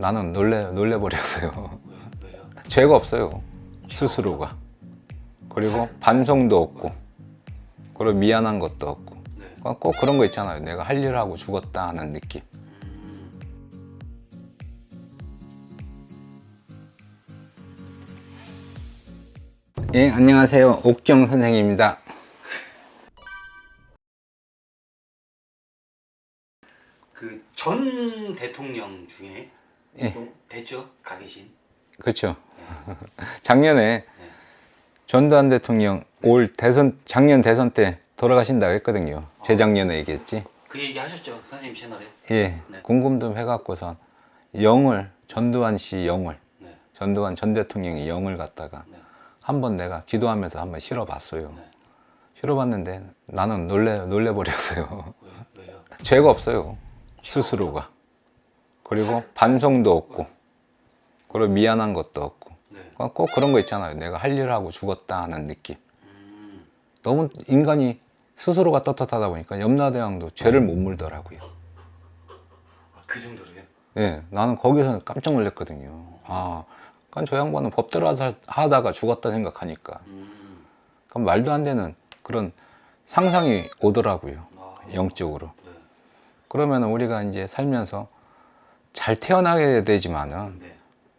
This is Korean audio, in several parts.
나는 놀래 놀래버렸어요. 죄가 없어요. 스스로가. 그리고 반성도 없고, 그리고 미안한 것도 없고. 꼭 그런 거 있잖아요. 내가 할 일을 하고 죽었다 하는 느낌. 음, 예, 안녕하세요. 옥경 선생입니다. 그 전 대통령 중에 예. 좀 됐죠? 가 계신. 그렇죠. 작년에 전두환 대통령 올 대선 작년 대선 때 돌아가신다고 했거든요. 재작년에 얘기했지. 그 얘기 하셨죠? 선생님 채널에. 예, 네. 궁금 좀 해갖고선 영을 전두환 씨 영을 네. 전두환 전 대통령의 영을 갖다가 네. 한번 내가 기도하면서 한번 실어봤어요. 네. 실어봤는데 나는 놀래 놀래버렸어요. 왜, 왜요? 죄가 없어요. 스스로가. 그리고 반성도 없고, 그리고 미안한 것도 없고. 네. 어, 꼭 그런 거 있잖아요. 내가 할 일을 하고 죽었다 하는 느낌. 음, 너무 인간이 스스로가 떳떳하다 보니까 염라대왕도 죄를 못 물더라고요. 아, 그 정도로요? 예, 나는 거기서 깜짝 놀랐거든요. 아, 그러니까 저 양반은 법대로 하다- 하다가 죽었다 생각하니까. 음, 그럼 말도 안 되는 그런 상상이 오더라고요. 아, 영적으로. 네. 그러면 우리가 이제 살면서 잘 태어나게 되지만은 네.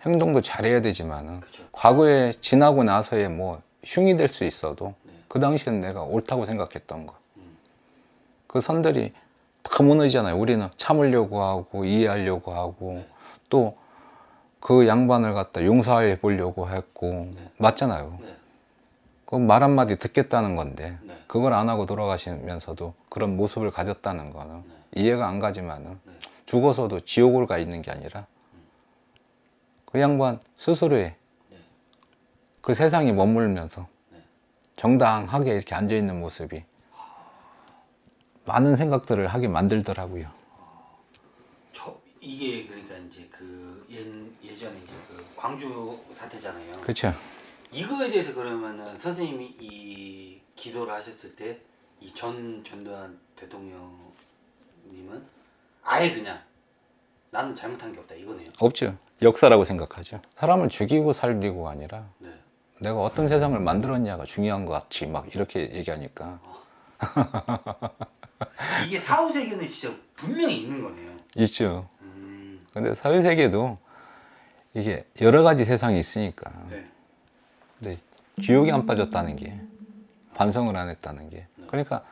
행동도 잘해야 되지만은 그죠. 과거에 지나고 나서의 뭐 흉이 될 수 있어도 네. 그 당시에는 내가 옳다고 생각했던 거. 음. 그 선들이 다 무너지잖아요. 우리는 참으려고 하고 이해하려고 하고 네. 또그 양반을 갖다 용서해 보려고 했고 네. 맞잖아요. 네. 그말 한마디 듣겠다는 건데 네. 그걸 안 하고 돌아가시면서도 그런 모습을 가졌다는 거는 네. 이해가 안 가지만은 네. 죽어서도 지옥을 가 있는 게 아니라 그 양반 스스로의 네. 그 세상에 머물면서 네. 정당하게 이렇게 앉아 있는 모습이 많은 생각들을 하게 만들더라고요. 저, 이게 그러니까 이제 그 예, 예전에 이제 그 광주 사태잖아요. 그렇죠. 이거에 대해서 그러면은 선생님이 이 기도를 하셨을 때 이 전 전두환 대통령님은 아예 그냥 나는 잘못한 게 없다 이거네요. 없죠. 역사라고 생각하죠. 사람을 죽이고 살리고가 아니라 네. 내가 어떤 세상을 만들었냐가 중요한 것 같이 막 이렇게 얘기하니까 이게 사후 세계는 진짜 분명히 있는 거네요. 있죠. 음, 근데 사회 세계도 이게 여러 가지 세상이 있으니까 네. 근데 기억이 안 빠졌다는 게 반성을 안 했다는 게 그러니까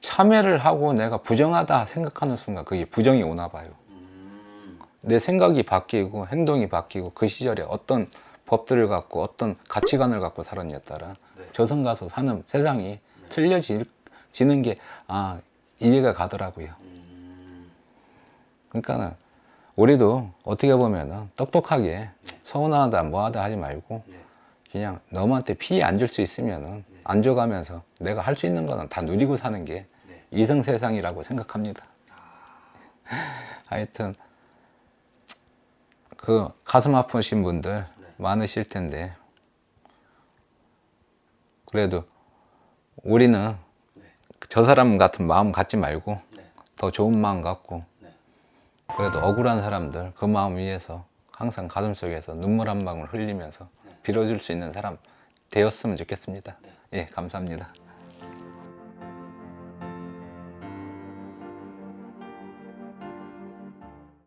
참회를 하고 내가 부정하다 생각하는 순간 그게 부정이 오나 봐요. 음, 내 생각이 바뀌고 행동이 바뀌고 그 시절에 어떤 법들을 갖고 어떤 가치관을 갖고 살았냐에 따라 네. 저승 가서 사는 세상이 틀려지는 게 아 이해가 가더라고요. 음, 그러니까 우리도 어떻게 보면은 똑똑하게 서운하다 뭐하다 하지 말고 네. 그냥 너한테 피해 안 줄 수 있으면은 안 줘가면서 내가 할 수 있는 거는 다 누리고 사는 게 네. 이승 세상이라고 생각합니다. 하여튼 그 가슴 아프신 분들 네. 많으실 텐데 그래도 우리는 네. 저 사람 같은 마음 갖지 말고 네. 더 좋은 마음 갖고 네. 그래도 억울한 사람들 그 마음 위해서 항상 가슴 속에서 눈물 한 방울 흘리면서 빌어줄 수 있는 사람 되었으면 좋겠습니다. 예, 감사합니다.